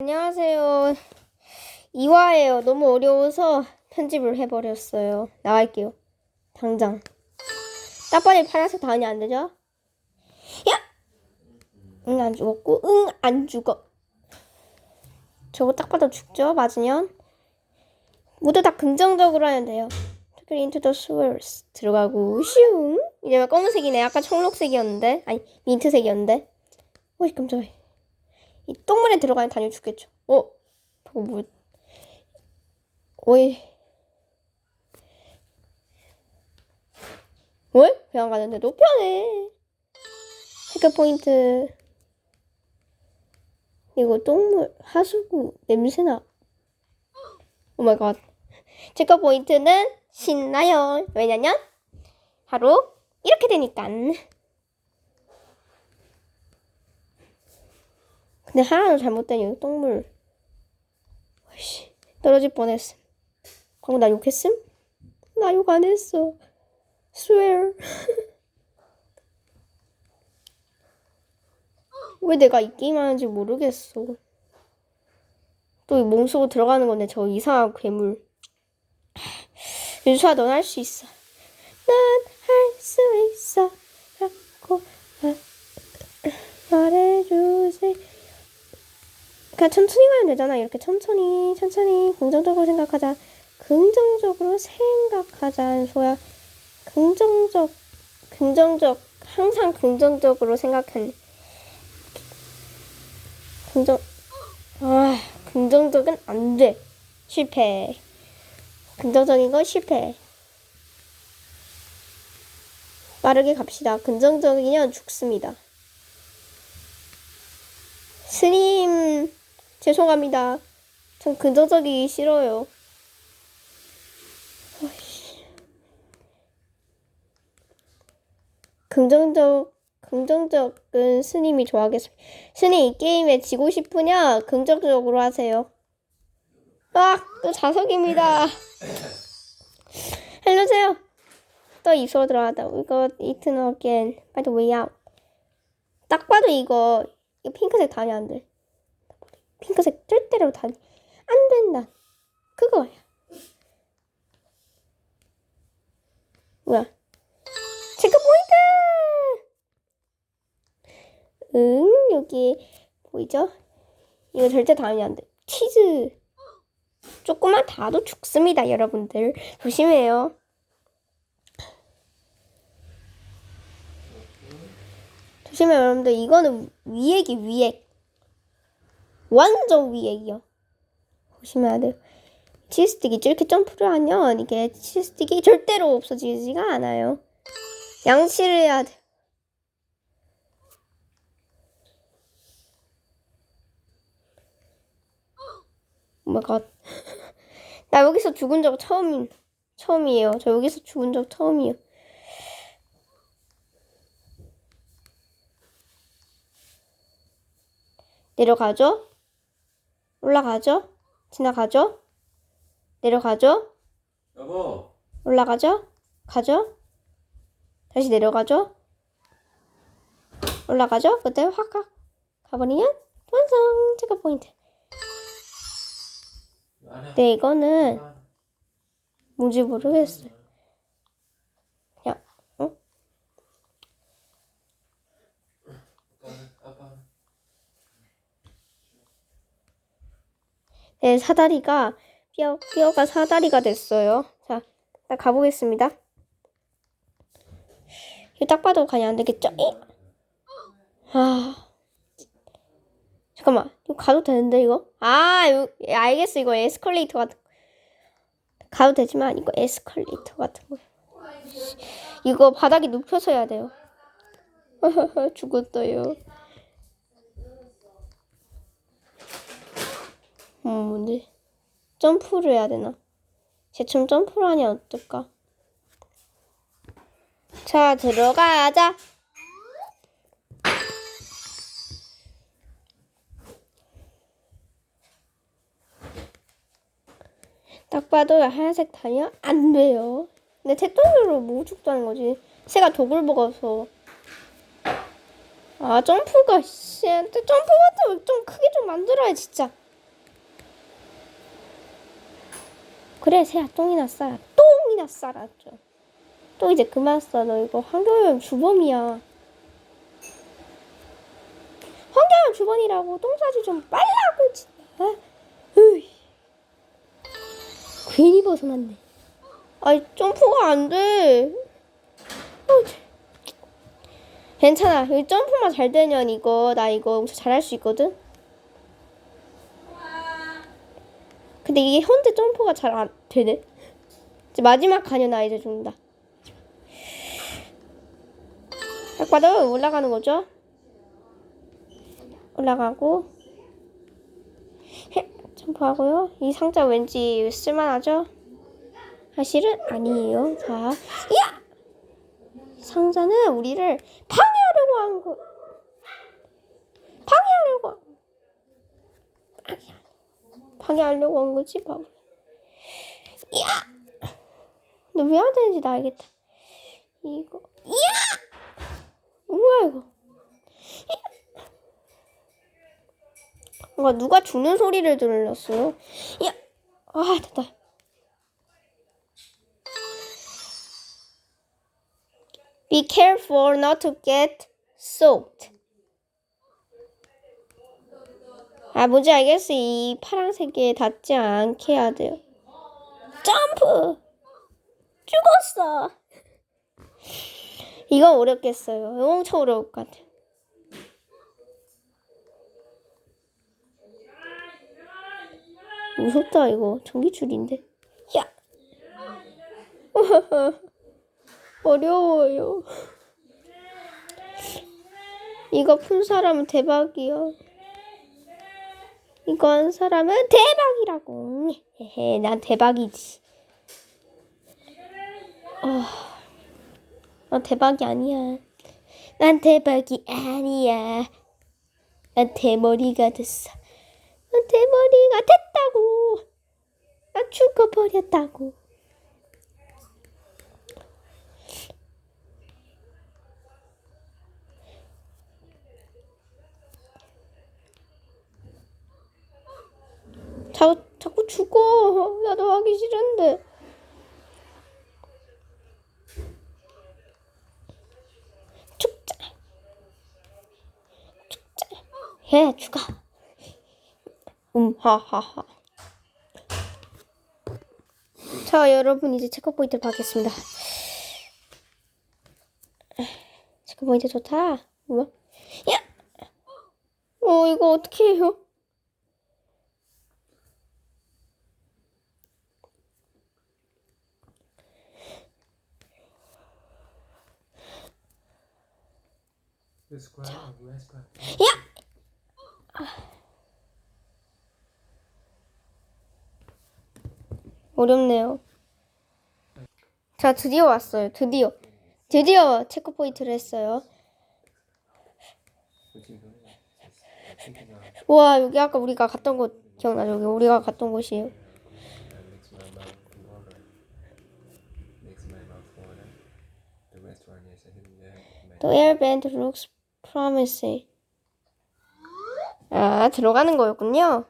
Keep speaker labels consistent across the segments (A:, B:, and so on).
A: 안녕하세요. 이화예요. 너무 어려워서 편집을 해버렸어요. 나갈게요. 당장. 따빠리 파란색 당연히 안 되죠? 야! 응, 안 죽었고, 응, 안 죽어. 저거 딱 봐도 죽죠? 맞으면? 모두 다 긍정적으로 하면 돼요. 특히 into the sewers. 들어가고, 슝! 이제 검은색이네. 아까 청록색이었는데. 아니, 민트색이었는데. 어이, 깜짝이야. 이 똥물에 들어가면 당연히 죽겠죠. 어? 저거 뭐? 어이. 왜? 그냥 가는데 높여네. 체크 포인트. 이거 똥물 하수구 냄새나. 오 마이 갓. 체크 포인트는 신나요. 왜냐면 바로 이렇게 되니까. 근데 하나도 잘못된 여기 똥물. 아이씨, 떨어질 뻔했음. 방금 나 욕했음? 나 욕 안 했어. swear. 왜 내가 이 게임 하는지 모르겠어. 또이 몸속으로 들어가는 건데 저 이상한 괴물. 윤수아 넌 할 수 있어. 난할수 있어. 라고 말해주세요. 그냥 천천히 가면 되잖아. 이렇게 천천히, 천천히, 긍정적으로 생각하자. 긍정적으로 생각하자, 소야. 긍정적, 긍정적, 항상 긍정적으로 생각하는. 긍정, 아, 긍정적은 안 돼. 실패. 긍정적인 건 실패. 빠르게 갑시다. 긍정적이면 죽습니다. 스님, 죄송합니다. 전 긍정적이기 싫어요. 긍정적, 긍정적은 스님이 좋아하겠습니다. 스님, 이 게임에 지고 싶으냐? 긍정적으로 하세요. 아, 또 자석입니다. 살려주세요. 또 입으로 들어가다. Eaten again by the way out. 딱 봐도 이거, 이거 핑크색 당연히 안 돼. 핑크색 절대로 다안 된다. 그거야. 뭐야? 체크 포인트! 응, 여기 보이죠? 이거 절대 당연히 안 돼. 치즈. 조금만 닿아도 죽습니다, 여러분들. 조심해요. 조심해요, 여러분들. 이거는 위액이 위액. 완전 위액이요. 보시면 돼요. 치즈스틱이 이렇게 점프를 하면 이게 치즈스틱이 절대로 없어지지가 않아요. 양치를 해야 돼. 오마이갓. 나 여기서 죽은 적 처음, 처음이에요. 저 여기서 죽은 적 처음이에요. 내려가죠? 올라가죠? 지나가죠? 내려가죠?
B: 여보,
A: 올라가죠? 가죠? 다시 내려가죠? 올라가죠? 그때 확 가. 가버리면 완성! 체크 포인트. 네, 이거는 뭔지 모르겠어요. 그냥, 어?
B: 아빠.
A: 네, 사다리가, 뼈, 뼈가 사다리가 됐어요. 자, 나 가보겠습니다. 이거 딱 봐도 가냐 안 되겠죠? 이? 아. 잠깐만, 이거 가도 되는데, 이거? 아, 이거, 예, 알겠어. 이거 에스컬레이터 같은 거. 가도 되지만, 이거 에스컬레이터 같은 거. 이거 바닥이 눕혀서 해야 돼요. 죽었어요. 음, 뭔데? 점프를 해야 되나? 쟤처럼 점프를 하냐, 어떨까? 자, 들어가자. 딱 봐도 하얀색 다리야? 안 돼요. 근데 태동으로 못 죽다는 거지. 새가 독을 먹어서. 아, 점프가, 씨. 점프 같은 거 좀 크게 좀 만들어야, 진짜. 그래 새야 똥이나 싸라. 똥이나 싸라 좀. 또 이제 그만 싸너 이거 황교안 주범이야. 황교안 주범이라고 똥 싸지 좀 빨라고 진짜 아, 으이. 괜히 벗어났네. 아이 점프가 안돼. 어, 괜찮아. 여기 점프만 잘 되면 이거 나 이거 잘할 수 있거든 근데 이게 현재 점프가 잘 안 되네. 이제 마지막 가녀 나 이제 죽는다 딱 봐도 올라가는 거죠? 올라가고. 헷, 점프하고요. 이 상자 왠지 쓸만하죠? 사실은 아니에요. 자 야! 상자는 우리를 방해하려고 한 거. 방해하려고. 한- 방해- 방해하려고 한 거지, 바보. 야! 너 왜 안 되는지 나 알겠다. 이거. 야! 뭐야 이거? 야! 뭔가 누가 죽는 소리를 들렸어요. 야! 아 됐다. Be careful not to get soaked. 아, 뭔지 알겠어. 이 파란색에 닿지 않게 해야 돼요. 점프! 죽었어! 이거 어렵겠어요. 엄청 어려울 것 같아. 무섭다, 이거. 전기줄인데. 야! 어려워요. 이거 푼 사람은 대박이야. 한 사람은 대박이라고. 헤헤, 난 대박이지. 어, 난 대박이 아니야. 난 대박이 아니야. 난 대머리가 됐어. 난 대머리가 됐다고. 난 죽어버렸다고. 자꾸, 자꾸 죽어. 나도 하기 싫은데. 죽자. 죽자. 해, 죽어. 음, 하하하. 자, 여러분, 이제 체크포인트 가겠습니다. 체크포인트 좋다. 뭐? 야! 어, 이거 어떻게 해요? 야! 어렵네요. 자, 드디어 왔어요. 드디어. 드디어 체크포인트를 했어요. 우와, 여기 아까 우리가 갔던 곳 기억나죠? 여기 우리가 갔던 곳이에요.
B: uh. The restaurant is a hidden there.
A: The air band looks promising. 아, 들어가는 거였군요.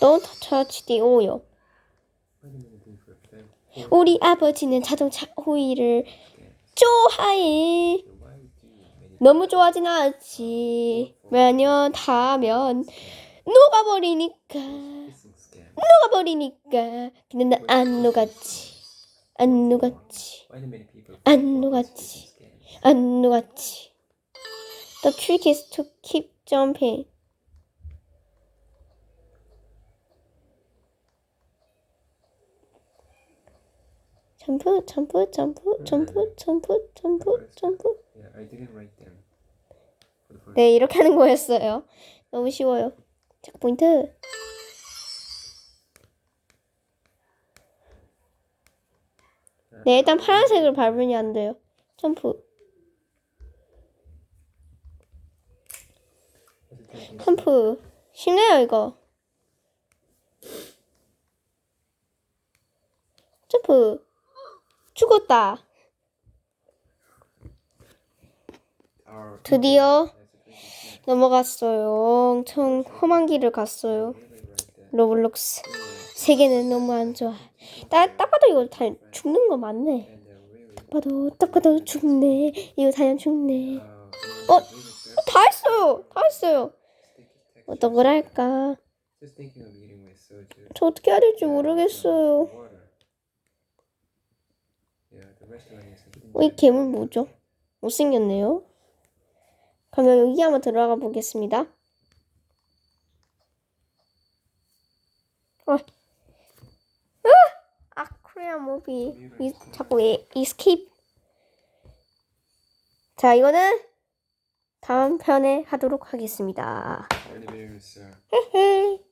A: Don't touch? 우리 아버지는 자동차 오일을 좋아해. 너무 좋아하진 않지. 왜냐면 다면 녹아버리니까. 녹아버리니까. 근데 난안 녹았지. 안 녹았지. 안 녹았지. 안 녹았지. The trick is to keep jumping. 점프, 점프, 점프, 점프, 점프, 점프, 점프. 네, 이렇게 하는 거였어요. 너무 쉬워요. 체크 포인트. 네, 일단 파란색을 밟으면 안 돼요. 점프. 점프. 쉽네요, 이거. 점프. 죽었다. 드디어. 넘어갔어요. 엄청 험한 길을 갔어요. 로블록스. 세계는 너무 안 좋아. 딱, 딱 봐도 이거 다 죽는 거 맞네.
B: Uh.
A: 딱 봐도, 딱 봐도 죽네. 이거 다냥 죽네.
B: Uh,
A: 어? 다 했어요. 다 했어요. 어떤 걸 할까? 저 어떻게 해야 될지 모르겠어요. 어, 이 괴물 뭐죠? 못생겼네요. 그러면 여기 한번 들어가 보겠습니다. 어. 으! 아, 코리안 무비. 이, 자꾸 이, 이스케이프. 자, 이거는 다음 편에 하도록 하겠습니다. 헤헤.